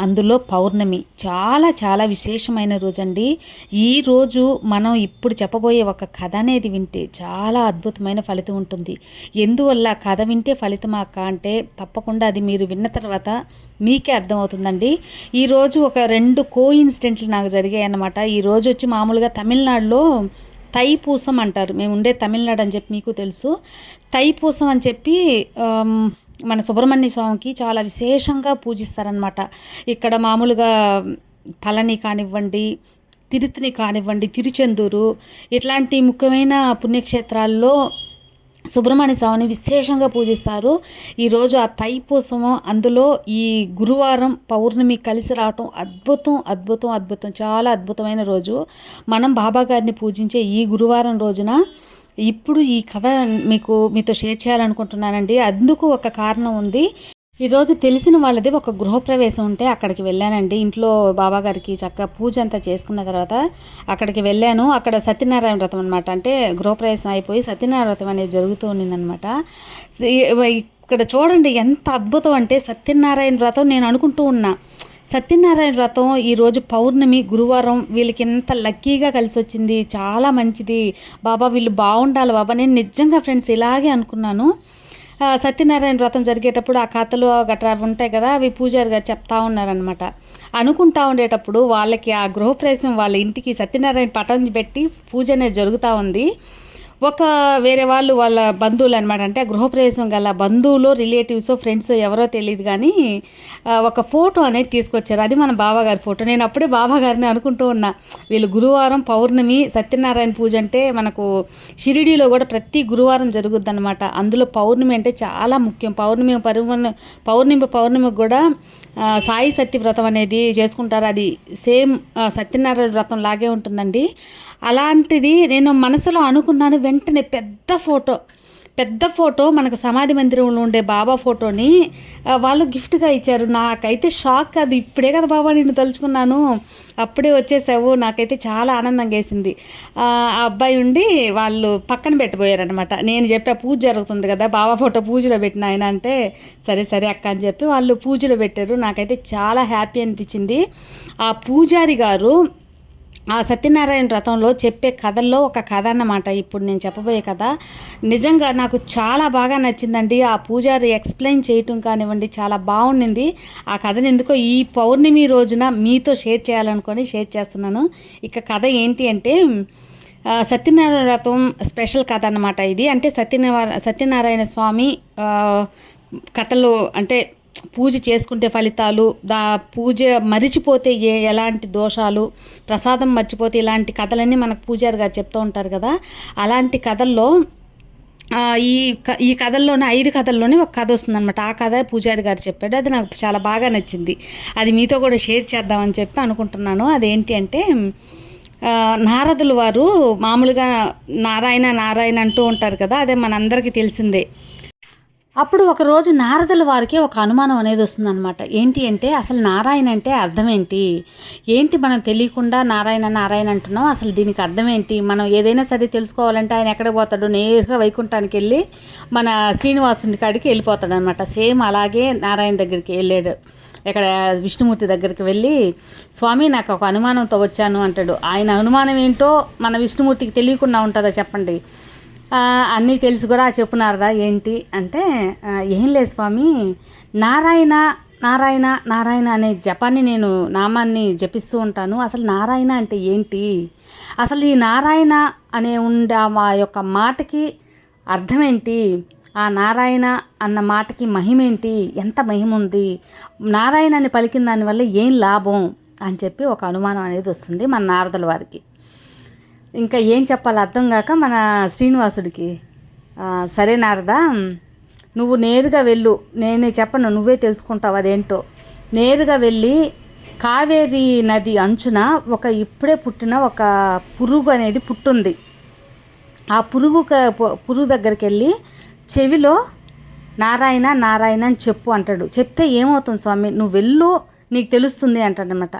అందులో పౌర్ణమి. చాలా చాలా విశేషమైన రోజండి. ఈ రోజు మనం ఇప్పుడు చెప్పబోయే ఒక కథ అనేది వింటే చాలా అద్భుతమైన ఫలితం ఉంటుంది. ఎందువల్ల కథ వింటే ఫలితం అక్క అంటే తప్పకుండా అది మీరు విన్న తర్వాత మీకే అర్థమవుతుందండి. ఈరోజు ఒక రెండు కో ఇన్సిడెంట్లు నాకు జరిగాయి అన్నమాట ఈ రోజు వచ్చి మామూలుగా తమిళనాడులో తైపూసం అంటారు. మేము ఉండే తమిళనాడు అని చెప్పి మీకు తెలుసు. తైపూసం అని చెప్పి మన సుబ్రహ్మణ్య స్వామికి చాలా విశేషంగా పూజిస్తారనమాట ఇక్కడ మామూలుగా పళని కానివ్వండి తిరుతిని కానివ్వండి తిరుచెందూరు ఇట్లాంటి ముఖ్యమైన పుణ్యక్షేత్రాల్లో సుబ్రహ్మణ్య స్వామిని విశేషంగా పూజిస్తారు. ఈరోజు ఆ తైపూసము అందులో ఈ గురువారం పౌర్ణమి కలిసి రావటం అద్భుతం అద్భుతం అద్భుతం చాలా అద్భుతమైన రోజు. మనం బాబా గారిని పూజించే ఈ గురువారం రోజున ఇప్పుడు ఈ కథ మీకు మీతో షేర్ చేయాలనుకుంటున్నానండి. అందుకు ఒక కారణం ఉంది. ఈరోజు తెలిసిన వాళ్ళది ఒక గృహప్రవేశం ఉంటే అక్కడికి వెళ్ళానండి. ఇంట్లో బాబాగారికి చక్కగా పూజ అంతా చేసుకున్న తర్వాత అక్కడికి వెళ్ళాను. అక్కడ సత్యనారాయణ వ్రతం అనమాట అంటే గృహప్రవేశం అయిపోయి సత్యనారాయణ వ్రతం అనేది జరుగుతూ ఉండిందనమాట ఇక్కడ చూడండి ఎంత అద్భుతం అంటే సత్యనారాయణ వ్రతం నేను అనుకుంటూ ఉన్నా. సత్యనారాయణ వ్రతం ఈరోజు పౌర్ణమి గురువారం వీళ్ళకి ఎంత లక్కీగా కలిసి వచ్చింది చాలా మంచిది. బాబా వీళ్ళు బాగుండాలి బాబా. నేను నిజంగా ఫ్రెండ్స్ ఇలాగే అనుకున్నాను. సత్యనారాయణ వ్రతం జరిగేటప్పుడు ఆ కథలు గట్రా ఉంటాయి కదా అవి పూజారి గారు చెప్తా ఉన్నారనమాట అనుకుంటా ఉండేటప్పుడు వాళ్ళకి ఆ గృహప్రవేశం వాళ్ళ ఇంటికి సత్యనారాయణ పటం పెట్టి పూజ అనేది జరుగుతూ ఉంది. ఒక వేరే వాళ్ళు వాళ్ళ బంధువులు అనమాట అంటే ఆ గృహప్రవేశం గల బంధువులు రిలేటివ్స్ ఫ్రెండ్స్ ఎవరో తెలియదు కానీ ఒక ఫోటో అనేది తీసుకొచ్చారు. అది మన బావగారి ఫోటో. నేను అప్పుడే బావగారిని అనుకుంటూ ఉన్నా. వీళ్ళు గురువారం పౌర్ణమి సత్యనారాయణ పూజ అంటే మనకు షిరిడీలో కూడా ప్రతి గురువారం జరుగుద్ది అనమాట అందులో పౌర్ణమి అంటే చాలా ముఖ్యం. పౌర్ణమి పౌర్ణమి పౌర్ణమి కూడా సాయి సత్య వ్రతం అనేది చేసుకుంటారు. అది సేమ్ సత్యనారాయణ వ్రతం లాగే ఉంటుందండి. అలాంటిది నేను మనసులో అనుకున్నాను వెంటనే పెద్ద ఫోటో. పెద్ద ఫోటో మనకు సమాధి మందిరంలో ఉండే బాబా ఫోటోని వాళ్ళు గిఫ్ట్గా ఇచ్చారు. నాకైతే షాక్ అది ఇప్పుడే కదా బాబా నిన్ను తలుచుకున్నాను. అప్పుడే వచ్చేసావు. నాకైతే చాలా ఆనందంగా వేసింది. ఆ అబ్బాయి ఉండి వాళ్ళు పక్కన పెట్టబోయారనమాట నేను చెప్పా పూజ జరుగుతుంది కదా బాబా ఫోటో పూజలో పెట్టిన ఆయన అంటే సరే సరే అక్క అని చెప్పి వాళ్ళు పూజలో పెట్టారు. నాకైతే చాలా హ్యాపీ అనిపించింది. ఆ పూజారి గారు ఆ సత్యనారాయణ వ్రతంలో చెప్పే కథల్లో ఒక కథ అన్నమాట. ఇప్పుడు నేను చెప్పబోయే కథ. నిజంగా నాకు చాలా బాగా నచ్చిందండి. ఆ పూజారి ఎక్స్ప్లెయిన్ చేయటం కానివ్వండి చాలా బాగుండింది. ఆ కథని ఎందుకో ఈ పౌర్ణమి రోజున మీతో షేర్ చేయాలనుకొని షేర్ చేస్తున్నాను. ఇక కథ ఏంటి అంటే సత్యనారాయణ వ్రతం స్పెషల్ కథ అన్నమాట ఇది. అంటే సత్యనారాయణ సత్యనారాయణ స్వామి కథలు అంటే పూజ చేసుకుంటే ఫలితాలు దా పూజ మరిచిపోతే ఏ ఎలాంటి దోషాలు ప్రసాదం మర్చిపోతే ఇలాంటి కథలన్నీ మనకు పూజారి గారు చెప్తూ ఉంటారు కదా. అలాంటి కథల్లో ఈ క- ఈ కథల్లోనే ఐదు కథల్లోనే ఒక కథ వస్తుందన్నమాట. ఆ కథ పూజారి గారు చెప్పాడు. అది నాకు చాలా బాగా నచ్చింది. అది మీతో కూడా షేర్ చేద్దామని చెప్పి అనుకుంటున్నాను. అదేంటి అంటే నారదులు వారు మామూలుగా నారాయణ నారాయణ అంటూ ఉంటారు కదా అదే మనందరికీ తెలిసిందే. అప్పుడు ఒకరోజు నారదుల వారికి ఒక అనుమానం అనేది వస్తుందన్నమాట. ఏంటి అంటే అసలు నారాయణ అంటే అర్థం ఏంటి ఏంటి మనం తెలియకుండా నారాయణ నారాయణ అంటున్నాం? అసలు దీనికి అర్థం ఏంటి మనం ఏదైనా సరే తెలుసుకోవాలంటే ఆయన ఎక్కడ పోతాడు? నేరుగా వైకుంఠానికి వెళ్ళి మన శ్రీనివాసుని కాడికి వెళ్ళిపోతాడు అనమాట సేమ్ అలాగే నారాయణ దగ్గరికి వెళ్ళాడు. ఇక్కడ విష్ణుమూర్తి దగ్గరికి వెళ్ళి స్వామి నాకు ఒక అనుమానంతో వచ్చాను అంటాడు. ఆయన అనుమానం ఏంటో మన విష్ణుమూర్తికి తెలియకుండా ఉంటుందా చెప్పండి? అన్నీ తెలిసి కూడా చెప్పున్నారదా ఏంటి అంటే ఏం లేదు స్వామి నారాయణ నారాయణ నారాయణ అనే జపాన్ని నేను నామాన్ని జపిస్తూ ఉంటాను. అసలు నారాయణ అంటే ఏంటి? అసలు ఈ నారాయణ అనే ఉండే మా యొక్క మాటకి అర్థమేంటి? ఆ నారాయణ అన్న మాటకి మహిమేంటి? ఎంత మహిమ ఉంది నారాయణ అని పలికిన దానివల్ల ఏం లాభం? అని చెప్పి ఒక అనుమానం అనేది వస్తుంది మన నారదుల వారికి. ఇంకా ఏం చెప్పాలి అర్థం కాక మన శ్రీనివాసుడికి సరే నారదా నువ్వు నేరుగా వెళ్ళు. నేనే చెప్పను నువ్వే తెలుసుకుంటావు అదేంటో. నేరుగా వెళ్ళి కావేరి నది అంచున ఒక ఇప్పుడే పుట్టిన ఒక పురుగు అనేది పుట్టుంది. ఆ పురుగు పురుగు దగ్గరికి వెళ్ళి చెవిలో నారాయణ నారాయణ అని చెప్పు అంటాడు. చెప్తే ఏమవుతుంది స్వామి? నువ్వు వెళ్ళు నీకు తెలుస్తుంది అంటాడనమాట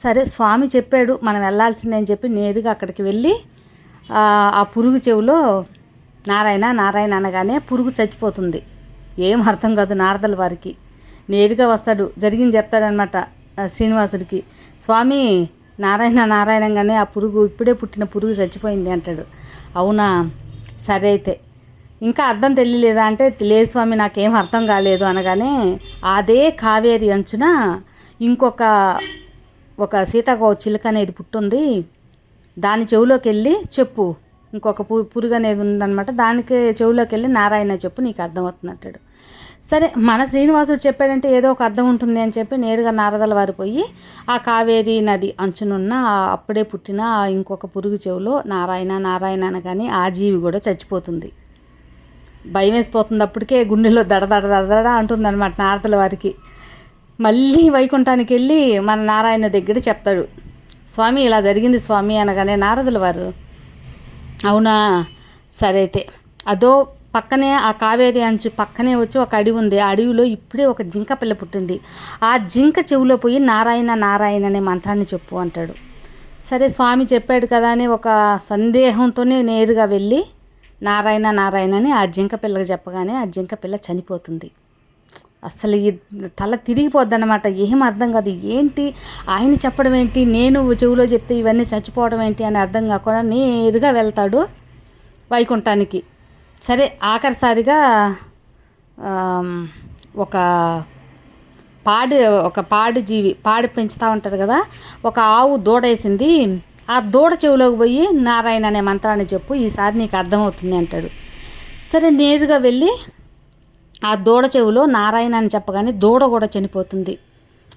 సరే స్వామి చెప్పాడు మనం వెళ్ళాల్సిందే అని చెప్పి నేరుగా అక్కడికి వెళ్ళి ఆ, పురుగు చెవిలో నారాయణ నారాయణ అనగానే పురుగు చచ్చిపోతుంది. ఏం అర్థం కాదు నారదల వారికి. నేరుగా వస్తాడు జరిగింది చెప్తాడనమాట శ్రీనివాసుడికి. స్వామి నారాయణ నారాయణంగానే ఆ పురుగు ఇప్పుడే పుట్టిన పురుగు చచ్చిపోయింది అంటాడు. అవునా? సరే అయితే. ఇంకా అర్థం తెలియలేదా అంటే లేదు స్వామి నాకేం అర్థం కాలేదు అనగానే అదే కావేరి అంచున ఇంకొక ఒక సీతాకో చిలుక అనేది పుట్టుంది. దాని చెవిలోకి వెళ్ళి చెప్పు. ఇంకొక పు పురుగు అనేది ఉందన్నమాట. దానికి చెవిలోకి వెళ్ళి నారాయణ చెప్పు నీకు అర్థమవుతుంది అంటాడు. సరే మన శ్రీనివాసుడు చెప్పాడంటే ఏదో ఒక అర్థం ఉంటుంది అని చెప్పి నేరుగా నారదల వారి పోయి ఆ కావేరీ నది అంచునున్న అప్పుడే పుట్టిన ఇంకొక పురుగు చెవులో నారాయణ నారాయణ అనగానే ఆ జీవి కూడా చచ్చిపోతుంది. భయం వేసిపోతుంది అప్పటికే గుండెలో దడ దడ దడ అంటుంది అనమాట నారదల వారికి. మళ్ళీ వైకుంఠానికి వెళ్ళి మన నారాయణ దగ్గర చెప్తాడు స్వామి ఇలా జరిగింది స్వామి అనగానే నారదుల వారు అవునా? సరే అయితే. అదో పక్కనే ఆ కావేరి అంచు పక్కనే వచ్చి ఒక అడవి ఉంది. ఆ అడవిలో ఇప్పుడే ఒక జింక పిల్ల పుట్టింది. ఆ జింక చెవిలో పోయి నారాయణ నారాయణ అనే మంత్రాన్ని చెప్పు అంటాడు. సరే స్వామి చెప్పాడు కదా అని ఒక సందేహంతోనే నేరుగా వెళ్ళి నారాయణ నారాయణ అని ఆ జింక పిల్లకి చెప్పగానే ఆ జింక పిల్ల చనిపోతుంది. అసలు ఈ తల తిరిగిపోద్దన్నమాట. ఏం అర్థం కాదు. ఏంటి? ఆయన చెప్పడం ఏంటి? నేను చెవిలో చెప్తే ఇవన్నీ చచ్చిపోవడం ఏంటి అని అర్థం కాకుండా నేరుగా వెళ్తాడు వైకుంఠానికి. సరే ఆఖరిసారిగా ఒక పాడి ఒక పాడి జీవి పాడి పెంచుతూ ఉంటారు కదా ఒక ఆవు దూడేసింది. ఆ దూడ చెవిలోకి పోయి నారాయణ అనే మంత్రాన్ని చెప్పు ఈసారి నీకు అర్థమవుతుంది అంటాడు. సరే నేరుగా వెళ్ళి ఆ దూడ చెవిలో నారాయణ అని చెప్పగానే దూడ కూడా చనిపోతుంది.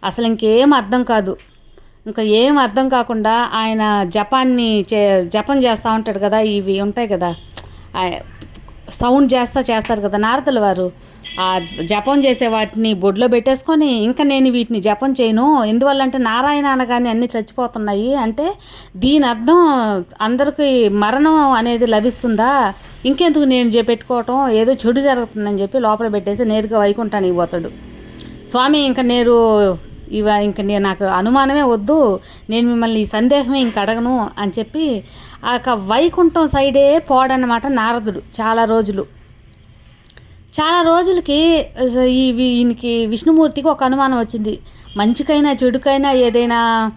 అసలు ఇంకేం అర్థం కాదు. ఇంకా ఏం అర్థం కాకుండా ఆయన జపాన్ని చే జపం చేస్తూ ఉంటాడు కదా ఇవి ఉంటాయి కదా సౌండ్ చేస్తా చేస్తారు కదా నారదుల వారు. ఆ జపం చేసే వాటిని బొడ్లో పెట్టేసుకొని ఇంకా నేను వీటిని జపం చేయను. ఎందువల్ల అంటే నారాయణ అనగానే అన్నీ చచ్చిపోతున్నాయి అంటే దీని అర్థం అందరికీ మరణం అనేది లభిస్తుందా? ఇంకెందుకు నేను చే- పెట్టుకోవటం? ఏదో చెడు జరుగుతుందని చెప్పి లోపల పెట్టేసి నేరుగా వైకుంఠానికి పోతాడు. స్వామి ఇంకా నేను ఇవ ఇంక నేను నాకు అనుమానమే వద్దు నేను మిమ్మల్ని ఈ సందేహమే ఇంక అడగను అని చెప్పి ఆ యొక్క వైకుంఠం సైడే పోడన్నమాట నారదుడు చాలా రోజులు. చాలా రోజులకి ఈ ఈయనకి విష్ణుమూర్తికి ఒక అనుమానం వచ్చింది. మంచికైనా చెడుకైనా ఏదైనా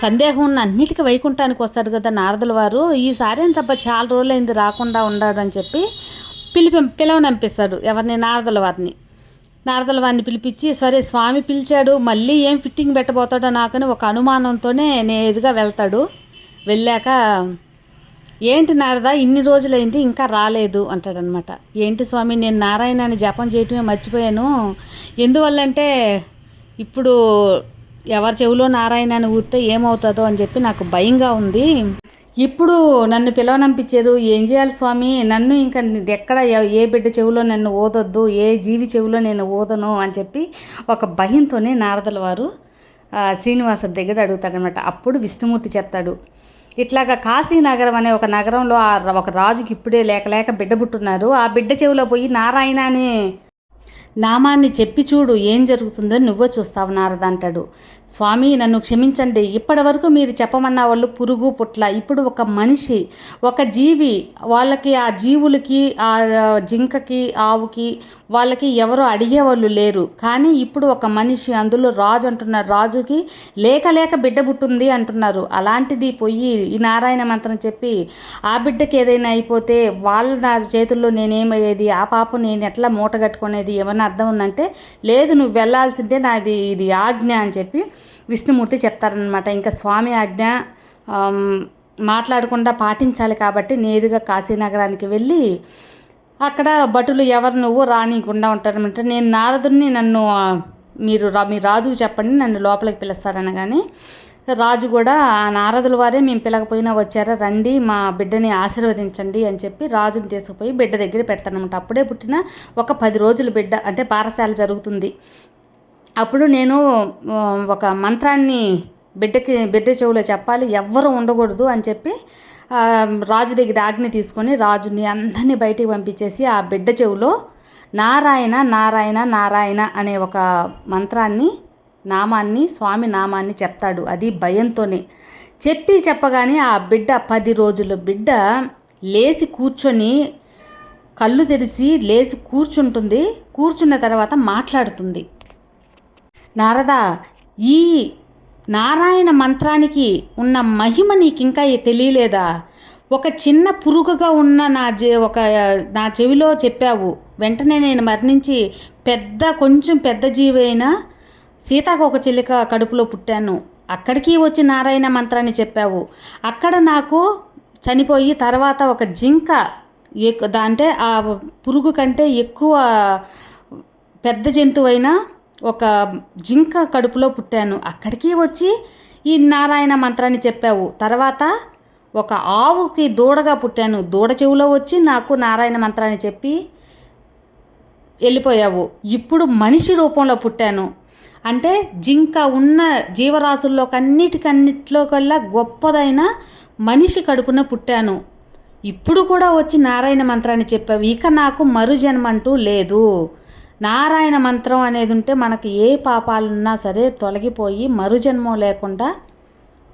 సందేహం ఉన్న అన్నిటికీ వైకుంఠానికి వస్తాడు కదా నారదుల వారు. ఈసారి ఏం తప్ప చాలా రోజులైంది రాకుండా ఉన్నాడని చెప్పి పిలిపి పిలవనంపిస్తాడు ఎవరిని? నారదుల వారిని. నారదల వారిని పిలిపించి సరే స్వామి పిలిచాడు మళ్ళీ ఏం ఫిట్టింగ్ పెట్టబోతాడో నాకని ఒక అనుమానంతోనే నేరుగా వెళ్తాడు. వెళ్ళాక ఏంటి నారద ఇన్ని రోజులైంది ఇంకా రాలేదు అంటాడనమాట. ఏంటి స్వామి నేను నారాయణ అని జపం చేయటమే మర్చిపోయాను. ఎందువల్లంటే ఇప్పుడు ఎవరి చెవిలో నారాయణ అని ఊస్తే ఏమవుతుందో అని చెప్పి నాకు భయంగా ఉంది. ఇప్పుడు నన్ను పిలవనంపించారు ఏం చేయాలి స్వామి? నన్ను ఇంకా ఎక్కడ ఏ బిడ్డ చెవిలో నన్ను ఓదొద్దు. ఏ జీవి చెవిలో నేను ఓదను అని చెప్పి ఒక భయంతోనే నారదుల వారు శ్రీనివాసుడి దగ్గర అడుగుతాడనమాట అప్పుడు విష్ణుమూర్తి చెప్తాడు ఇట్లాగా కాశీనగరం అనే ఒక నగరంలో ఆ ఒక రాజుకి ఇప్పుడే లేక లేక బిడ్డ పుట్టున్నారు. ఆ బిడ్డ చెవిలో పోయి నారాయణ అనే నామాన్ని చెప్పి చూడు ఏం జరుగుతుందో నువ్వో చూస్తావు నారద అంటాడు. స్వామి నన్ను క్షమించండి. ఇప్పటి వరకు మీరు చెప్పమన్న వాళ్ళు పురుగు పుట్ల. ఇప్పుడు ఒక మనిషి ఒక జీవి వాళ్ళకి ఆ జీవులకి ఆ జింకకి ఆవుకి వాళ్ళకి ఎవరు అడిగేవాళ్ళు లేరు. కానీ ఇప్పుడు ఒక మనిషి అందులో రాజు అంటున్నారు రాజుకి లేక లేక బిడ్డ పుట్టుంది అంటున్నారు. అలాంటిది పోయి ఈ నారాయణ మంత్రం చెప్పి ఆ బిడ్డకి ఏదైనా అయిపోతే వాళ్ళ నా చేతుల్లో నేనేమయ్యేది? ఆ పాప నేను ఎట్లా మూట కట్టుకునేది? ఏమన్నా అర్థం ఉందంటే లేదు నువ్వు వెళ్ళాల్సిందే నాది ఇది ఆజ్ఞ అని చెప్పి విష్ణుమూర్తి చెప్తారనమాట ఇంకా స్వామి ఆజ్ఞ మాట్లాడకుండా పాటించాలి కాబట్టి నేరుగా కాశీనగరానికి వెళ్ళి అక్కడ భటులు ఎవరు నువ్వు రానికుండా ఉంటారనమాట నేను నారదుడిని నన్ను మీరు రా మీ రాజుకు చెప్పండి నన్ను లోపలికి పిలుస్తారనగానే రాజు కూడా ఆ నారదుల వారే మేము పిలకపోయినా వచ్చారా రండి మా బిడ్డని ఆశీర్వదించండి అని చెప్పి రాజుని తీసుకుపోయి బిడ్డ దగ్గర పెడతానమాట. అప్పుడే పుట్టిన ఒక పది రోజుల బిడ్డ అంటే పారశాల జరుగుతుంది. అప్పుడు నేను ఒక మంత్రాన్ని బిడ్డకి బిడ్డ చెవులో చెప్పాలి ఎవ్వరు ఉండకూడదు అని చెప్పి రాజు దగ్గర ఆజ్ఞ తీసుకొని రాజుని అందరినీ బయటికి పంపించేసి ఆ బిడ్డ చెవులో నారాయణ నారాయణ నారాయణ అనే ఒక మంత్రాన్ని నామాన్ని స్వామి నామాన్ని చెప్తాడు. అది భయంతోనే. చెప్పి చెప్పగానే ఆ బిడ్డ పది రోజుల బిడ్డ లేచి కూర్చొని కళ్ళు తెరిచి లేచి కూర్చుంటుంది. కూర్చున్న తర్వాత మాట్లాడుతుంది. నారద ఈ నారాయణ మంత్రానికి ఉన్న మహిమ నీకు ఇంకా తెలియలేదా? ఒక చిన్న పురుగుగా ఉన్న నా జే ఒక నా చెవిలో చెప్పావు. వెంటనే నేను మరణించి పెద్ద కొంచెం పెద్ద జీవైనా సీతాకోక చిలుక కడుపులో పుట్టాను. అక్కడికి వచ్చి నారాయణ మంత్రాన్ని చెప్పావు. అక్కడ నాకు చనిపోయి తర్వాత ఒక జింక ఎక్కు అంటే ఆ పురుగు కంటే ఎక్కువ పెద్ద జంతువైన ఒక జింక కడుపులో పుట్టాను. అక్కడికి వచ్చి ఈ నారాయణ మంత్రాన్ని చెప్పావు. తర్వాత ఒక ఆవుకి దూడగా పుట్టాను. దూడ చెవులో వచ్చి నాకు నారాయణ మంత్రాన్ని చెప్పి వెళ్ళిపోయావు. ఇప్పుడు మనిషి రూపంలో పుట్టాను. అంటే జింక ఉన్న జీవరాశుల్లో కన్నిటికన్నిట్లో కల్లా గొప్పదైన మనిషి కడుపున పుట్టాను. ఇప్పుడు కూడా వచ్చి నారాయణ మంత్రాన్ని చెప్పావు. ఇక నాకు మరుజన్మంటూ లేదు. నారాయణ మంత్రం అనేది ఉంటే మనకు ఏ పాపాలున్నా సరే తొలగిపోయి మరుజన్మం లేకుండా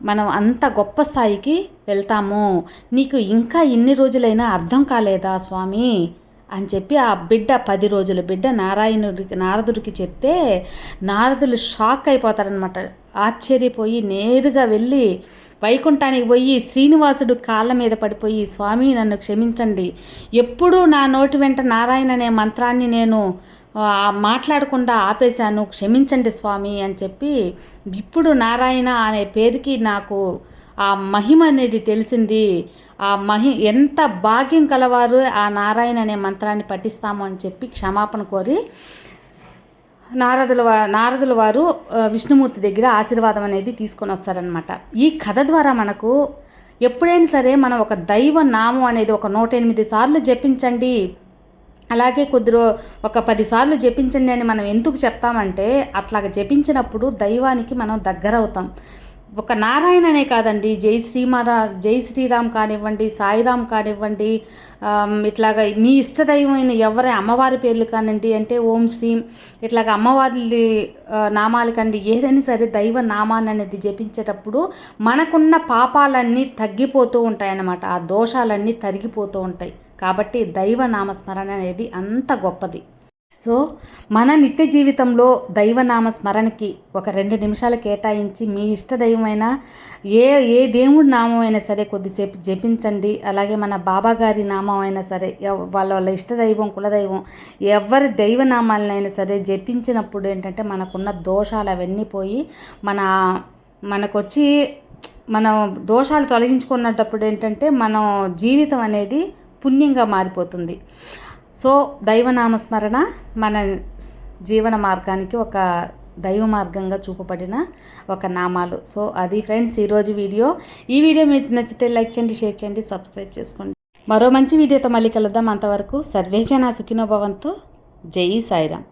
మనం అంత గొప్ప స్థాయికి వెళ్తాము. నీకు ఇంకా ఇన్ని రోజులైనా అర్థం కాలేదా స్వామి? అని చెప్పి ఆ బిడ్డ పది రోజుల బిడ్డ నారాయణుడికి నారదుడికి చెప్తే నారదులు షాక్ అయిపోతారనమాట ఆశ్చర్యపోయి నేరుగా వెళ్ళి వైకుంఠానికి పోయి శ్రీనివాసుడు కాళ్ళ మీద పడిపోయి స్వామి నన్ను క్షమించండి. ఎప్పుడూ నా నోటి వెంట నారాయణ అనే మంత్రాన్ని నేను మాట్లాడకుండా ఆపేశాను. క్షమించండి స్వామి అని చెప్పి ఇప్పుడు నారాయణ అనే పేరుకి నాకు ఆ మహిమ అనేది తెలిసింది. ఆ మహి ఎంత భాగ్యం కలవారు ఆ నారాయణ అనే మంత్రాన్ని పఠిస్తాము అని చెప్పి క్షమాపణ కోరి నారదుల నారదుల వారు విష్ణుమూర్తి దగ్గర ఆశీర్వాదం అనేది తీసుకొని వస్తారనమాట ఈ కథ ద్వారా మనకు ఎప్పుడైనా సరే మనం ఒక దైవ నామం అనేది ఒక నూట ఎనిమిది సార్లు జపించండి. అలాగే కొద్ది రో ఒక పదిసార్లు జపించండి అని మనం ఎందుకు చెప్తామంటే అట్లాగ జపించినప్పుడు దైవానికి మనం దగ్గర అవుతాం ఒక నారాయణనే కాదండి. జై శ్రీమారా జై శ్రీరామ్ కానివ్వండి సాయిరామ్ కానివ్వండి ఇట్లాగా మీ ఇష్టదైవమైన ఎవరి అమ్మవారి పేర్లు కానివ్వండి అంటే ఓం శ్రీం. ఇట్లాగ అమ్మవారి నామాలు కండి ఏదైనా సరే దైవ నామాన్ని అనేది జపించేటప్పుడు మనకున్న పాపాలన్నీ తగ్గిపోతూ ఉంటాయన్నమాట. ఆ దోషాలన్నీ తరిగిపోతూ ఉంటాయి. కాబట్టి దైవ నామస్మరణ అనేది అంత గొప్పది. సో మన నిత్య జీవితంలో దైవనామ స్మరణకి ఒక రెండు నిమిషాలు కేటాయించి మీ ఇష్ట దైవమైన ఏ ఏ దేవుడి నామం అయినా సరే కొద్దిసేపు జపించండి. అలాగే మన బాబా గారి నామం అయినా సరే వాళ్ళ వాళ్ళ ఇష్ట దైవం కులదైవం ఎవరి దైవనామాలనైనా సరే జపించినప్పుడు ఏంటంటే మనకున్న దోషాలు అవన్నీ పోయి మన మనకొచ్చి మనం దోషాలు తొలగించుకున్నప్పుడు ఏంటంటే మనం జీవితం అనేది పుణ్యంగా మారిపోతుంది. సో దైవనామస్మరణ మన జీవన మార్గానికి ఒక దైవ మార్గంగా చూపబడిన ఒక నామాలు. సో అది ఫ్రెండ్స్ ఈరోజు వీడియో. ఈ వీడియో మీకు నచ్చితే లైక్ చేయండి షేర్ చేయండి సబ్స్క్రైబ్ చేసుకోండి. మరో మంచి వీడియోతో మళ్ళీ కలుద్దాం. అంతవరకు సర్వేజన సుఖినోభవంతో జై సాయిరామ్.